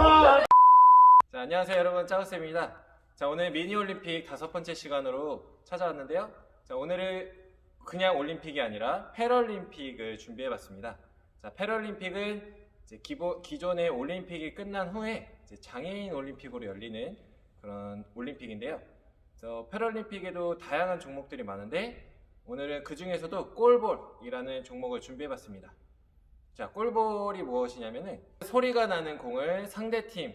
자, 안녕하세요 여러분 짜우쌤입니다. 자, 오늘 미니 올림픽 다섯 번째 시간으로 찾아왔는데요. 자, 오늘은 그냥 올림픽이 아니라 패럴림픽을 준비해봤습니다. 자, 패럴림픽은 기본, 기존의 올림픽이 끝난 후에 장애인 올림픽으로 열리는 그런 올림픽인데요. 그래서 패럴림픽에도 다양한 종목들이 많은데 오늘은 그 중에서도 골볼이라는 종목을 준비해봤습니다. 자, 골볼이 무엇이냐면은 소리가 나는 공을 상대팀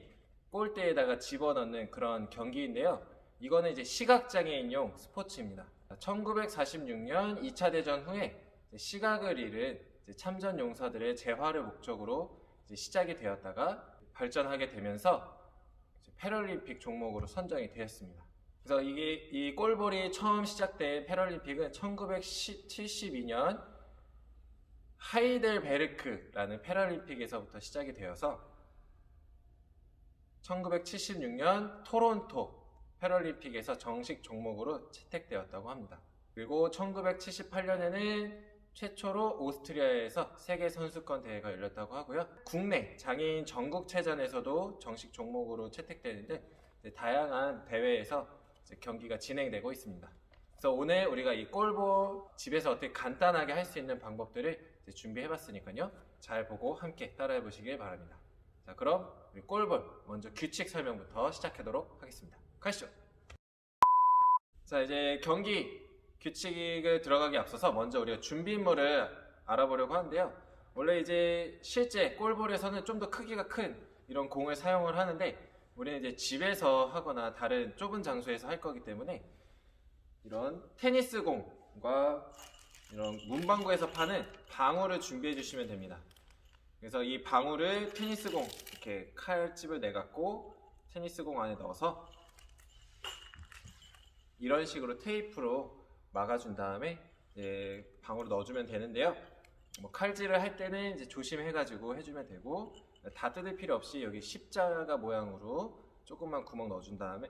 골대에다가 집어넣는 그런 경기인데요. 이거는 이제 시각장애인용 스포츠입니다. 1946년 2차 대전 후에 시각을 잃은 참전 용사들의 재활을 목적으로 시작이 되었다가 발전하게 되면서 패럴림픽 종목으로 선정이 되었습니다. 그래서 이게 이 골볼이 처음 시작된 패럴림픽은 1972년 하이델베르크라는 패럴림픽에서부터 시작이 되어서 1976년 토론토 패럴림픽에서 정식 종목으로 채택되었다고 합니다. 그리고 1978년에는 최초로 오스트리아에서 세계 선수권 대회가 열렸다고 하고요. 국내 장애인 전국체전에서도 정식 종목으로 채택되는데 다양한 대회에서 경기가 진행되고 있습니다. 그래서 오늘 우리가 이 골볼 집에서 어떻게 간단하게 할 수 있는 방법들을 이제 준비해 봤으니까요. 잘 보고 함께 따라해 보시길 바랍니다. 자, 그럼 우리 골볼 먼저 규칙 설명부터 시작하도록 하겠습니다. 가시죠. 자, 이제 경기 규칙을 들어가기 앞서서 먼저 우리가 준비물을 알아보려고 하는데요. 원래 이제 실제 골볼에서는 좀 더 크기가 큰 이런 공을 사용을 하는데 우리는 이제 집에서 하거나 다른 좁은 장소에서 할 거기 때문에 이런 테니스 공과 이런 문방구에서 파는 방울을 준비해 주시면 됩니다. 그래서 이 방울을 테니스 공 이렇게 칼집을 내갖고 테니스 공 안에 넣어서 이런 식으로 테이프로 막아준 다음에 이제 방울을 넣어주면 되는데요. 뭐 칼질을 할 때는 이제 조심해가지고 해주면 되고 다 뜯을 필요 없이 여기 십자가 모양으로 조금만 구멍 넣어준 다음에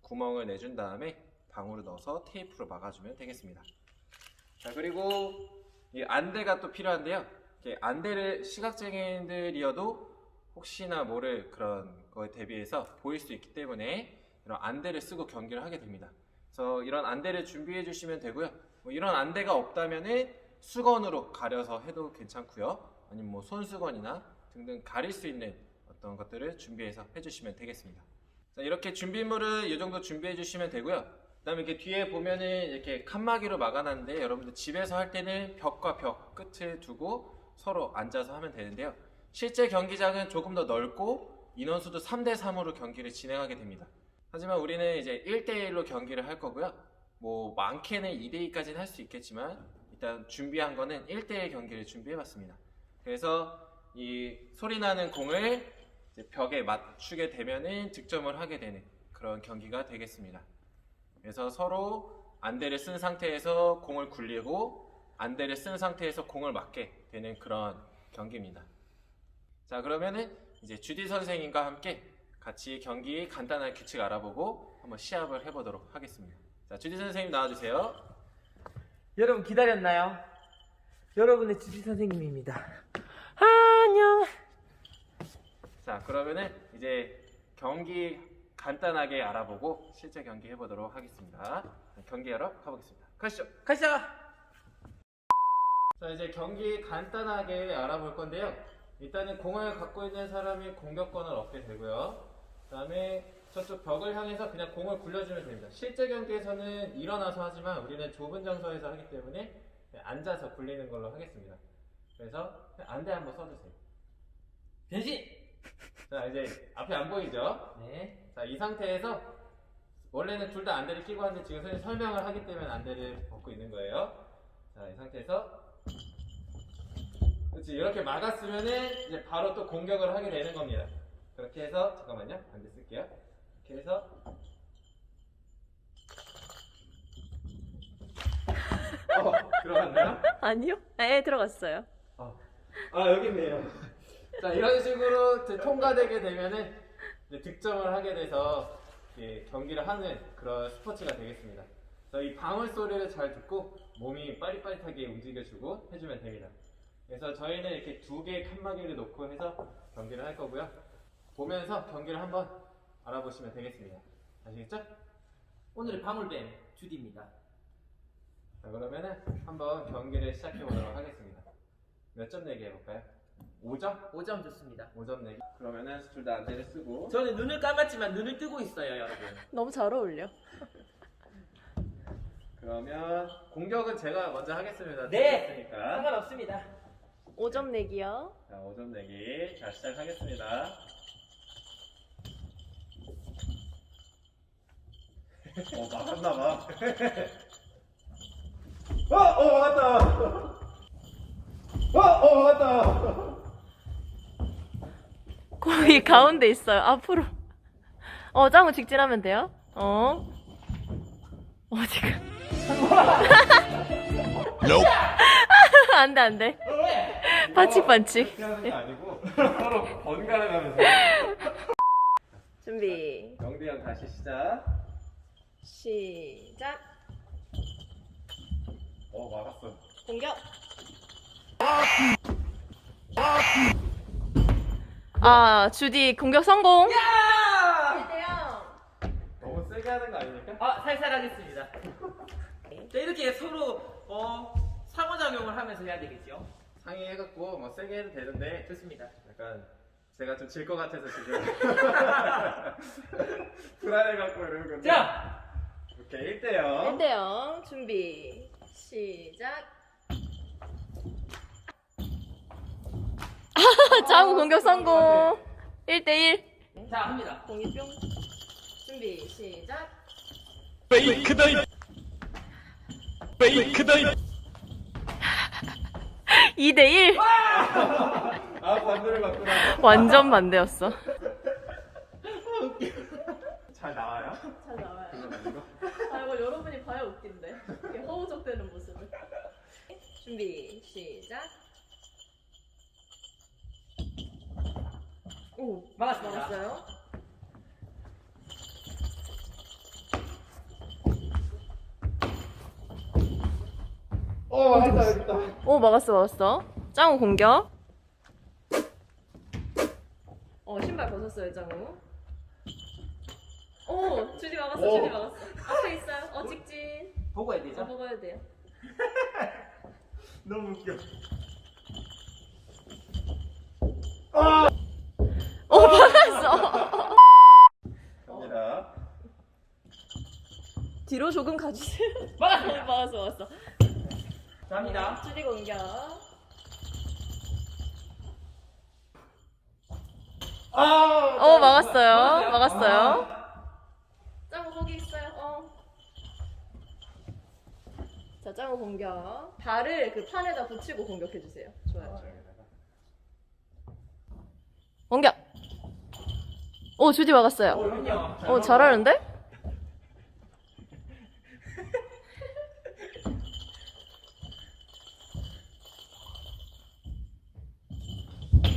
구멍을 내준 다음에 방울을 넣어서 테이프로 막아주면 되겠습니다. 자 그리고 이 안대가 또 필요한데요. 안대를 시각장애인들이어도 혹시나 모를 그런 거에 대비해서 보일 수 있기 때문에 이런 안대를 쓰고 경기를 하게 됩니다. 그래서 이런 안대를 준비해 주시면 되고요. 뭐 이런 안대가 없다면은 수건으로 가려서 해도 괜찮고요. 아니면 뭐 손수건이나 등등 가릴 수 있는 어떤 것들을 준비해서 해주시면 되겠습니다. 자, 이렇게 준비물을 이 정도 준비해 주시면 되고요. 그다음에 이렇게 뒤에 보면은 이렇게 칸막이로 막아놨는데 여러분들 집에서 할 때는 벽과 벽 끝을 두고 서로 앉아서 하면 되는데요. 실제 경기장은 조금 더 넓고 인원수도 3대 3으로 경기를 진행하게 됩니다. 하지만 우리는 이제 1대 1로 경기를 할 거고요. 뭐 많게는 2대 2까지는 할 수 있겠지만 일단 준비한 거는 1대 1 경기를 준비해 봤습니다. 그래서 이 소리 나는 공을 벽에 맞추게 되면은 득점을 하게 되는 그런 경기가 되겠습니다. 그래서 서로 안대를 쓴 상태에서 공을 굴리고 안대를 쓴 상태에서 공을 맞게 되는 그런 경기입니다. 자 그러면은 이제 주디 선생님과 함께 같이 경기 간단한 규칙 알아보고 한번 시합을 해보도록 하겠습니다. 자 주디 선생님 나와주세요. 여러분 기다렸나요? 여러분의 주지 선생님입니다. 안녕. 자 그러면은 이제 경기 간단하게 알아보고 실제 경기 해보도록 하겠습니다. 경기하러 가보겠습니다. 가시죠. 가시죠. 자 이제 경기 간단하게 알아볼 건데요. 일단은 공을 갖고 있는 사람이 공격권을 얻게 되고요. 그다음에 저쪽 벽을 향해서 그냥 공을 굴려주면 됩니다. 실제 경기에서는 일어나서 하지만 우리는 좁은 장소에서 하기 때문에 앉아서 굴리는 걸로 하겠습니다. 그래서 안대 한번 써주세요. 변신. 자 이제 앞에 안 보이죠? 네. 자 이 상태에서 원래는 둘 다 안대를 끼고 하는데 지금 선생님 설명을 하기 때문에 안대를 벗고 있는 거예요. 자 이 상태에서 그렇지 이렇게 막았으면은 이제 바로 또 공격을 하게 되는 겁니다. 그렇게 해서 잠깐만요 안대 쓸게요. 이렇게 해서 어 들어갔나요? 아니요? 네, 들어갔어요. 어. 아 여기 있네요. 자 이런 식으로 이제 통과되게 되면은 이제 득점을 하게 돼서 이렇게 경기를 하는 그런 스포츠가 되겠습니다. 그래서 이 방울 소리를 잘 듣고 몸이 빠릿빠릿하게 움직여주고 해주면 됩니다. 그래서 저희는 이렇게 두 개의 칸막이를 놓고 해서 경기를 할 거고요. 보면서 경기를 한번 알아보시면 되겠습니다. 아시겠죠? 오늘의 방울뱀 주디입니다. 자 그러면은 한번 경기를 시작해 보도록 하겠습니다. 몇 점 내기 해볼까요? 5점? 5점 좋습니다. 5점 내기. 그러면은 둘 다 안대를 쓰고 저는 눈을 감았지만 눈을 뜨고 있어요, 여러분. 너무 잘 어울려. 그러면 공격은 제가 먼저 하겠습니다. 네. 됐으니까. 상관없습니다. 5점 내기요. 자 5점 내기. 자 시작하겠습니다. 어 막았나봐. 어, 어 막았다. 어, 어 막았다. 거기 가운데 있어요. 앞으로. 어, 짱구 직진하면 돼요. 어. 어, 지금. 안 돼, 안 돼. 반칙, 반칙. 그렇게 하는 게 아니고 서로 번갈아 가면서. 준비. 영대 형 다시 시작. 시작. 어 막았어. 공격. 아, 주디 공격 성공. 1대0. 너무 세게 하는 거 아닙니까? 아, 살살 하겠습니다. 자, 이렇게 서로 어, 상호작용을 하면서 해야 되겠죠. 상의해갖고 뭐 세게 해도 되는데 좋습니다. 약간 제가 좀 질 것 같아서 지금 불안해갖고 이러는 건데 자, 오케이 1대0 1대0. 준비. 시작. 짱구 공격 성공. 1대1. 자, 합니다. 공이 뿅. 준비. 시작. 페이크 다이 페이크 다이 2대1. 아 반대를 바꾸나 완전 반대였어. 잘 나와요? 잘 나와요. 아 이거 여러분이 봐야 웃긴데. 이게 허우적대는 모습을. 준비 시작. 오 막았습니다. 막았어요. 어 했다 했다 오 막았어 막았어. 짱우 공격. 어 신발 벗었어요 짱우. 오 주디 막았어 오. 주디 막았어. 앞에 있어요. 어 직진. 보고 해야 어 되죠? 먹어야 돼요. 너무 웃겨 오 막았어. 갑니다 뒤로 조금 가주세요. 막았어. 어, 막았어 막았어. 자, 합니다. 주디 공격. 아어 막았어요. 막았어요? 막았어요. 짱구 거기 있어요. 어. 자 짱구 공격. 발을 그 판에다 붙이고 공격해 주세요. 좋아요. 공격. 오 주디 막았어요. 어 잘하는데?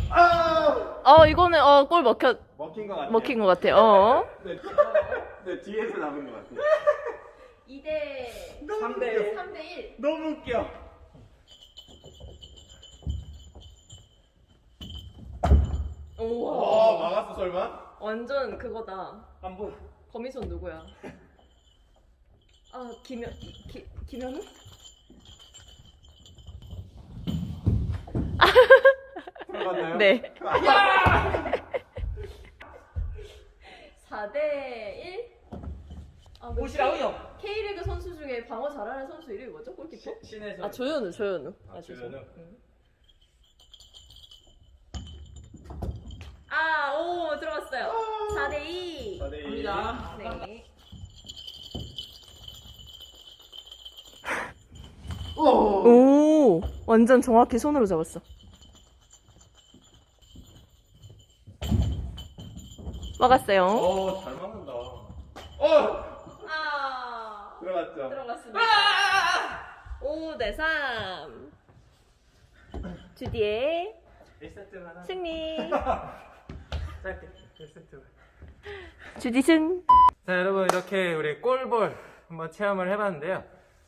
아 어 이거는 어 골 먹혀 먹힌 것 같아 먹힌 것 같아. 어. 네, 네 뒤에서 남은 것 같아 2대 3대 3대 1. 너무 웃겨 우와. 어 막았어 설마? 완전 그거다. 한번 거미손 누구야? 아 김현 기, 김현우? 들어갔나요? 네. 4대 1. 아, 그 오시라고요. K리그 선수 중에 방어 잘하는 선수 이름이 뭐죠? 골키퍼? 신에서 아 조현우, 조현우. 아, 죄송. 조현우? 응. 아, 오 들어갔어요. 4대 2. 4대 2 합니다. 네. 오, 완전 정확히 손으로 잡았어. 막았어요. 어잘 막는다 어 아, 들어갔죠 들어갔습니다. 5대 3. 주디의 1세트 하나 승리. 짧게 1세트 주디 승. 자 여러분 이렇게 우리 골볼 한번 체험을 해봤는데요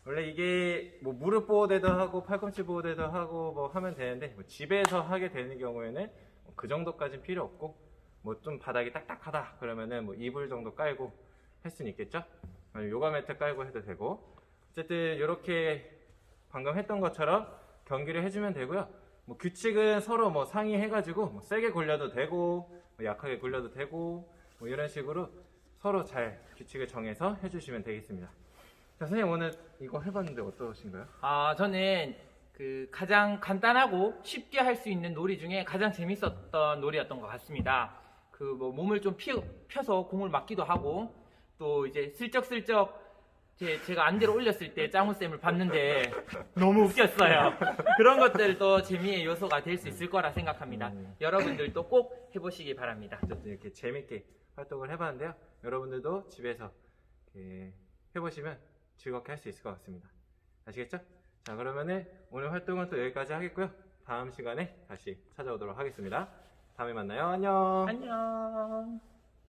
원래 이게 뭐 무릎 보호대도 하고 팔꿈치 보호대도 하고 뭐 하면 되는데 뭐 집에서 하게 되는 경우에는 그 정도까지는 필요 없고 뭐 좀 바닥이 딱딱하다 그러면은 뭐 이불 정도 깔고 할 수는 있겠죠? 아니면 요가 매트 깔고 해도 되고 어쨌든 이렇게 방금 했던 것처럼 경기를 해주면 되고요. 뭐 규칙은 서로 뭐 상의해가지고 뭐 세게 굴려도 되고 뭐 약하게 굴려도 되고 뭐 이런 식으로 서로 잘 규칙을 정해서 해주시면 되겠습니다. 자, 선생님 오늘 이거 해봤는데 어떠신가요? 아, 저는 그 가장 간단하고 쉽게 할 수 있는 놀이 중에 가장 재밌었던 놀이였던 것 같습니다. 그 뭐 몸을 좀 피, 펴서 공을 맞기도 하고 또 이제 슬쩍슬쩍 제, 제가 안대로 올렸을 때 짱우쌤을 봤는데 너무 웃겼어요. 그런 것들도 재미의 요소가 될 수 있을 거라 생각합니다. 음. 여러분들도 꼭 해보시기 바랍니다. 어쨌든 이렇게 재밌게 활동을 해봤는데요. 여러분들도 집에서 이렇게 해보시면 즐겁게 할 수 있을 것 같습니다. 아시겠죠? 자, 그러면은 오늘 활동은 또 여기까지 하겠고요. 다음 시간에 다시 찾아오도록 하겠습니다. 다음에 만나요. 안녕. 안녕.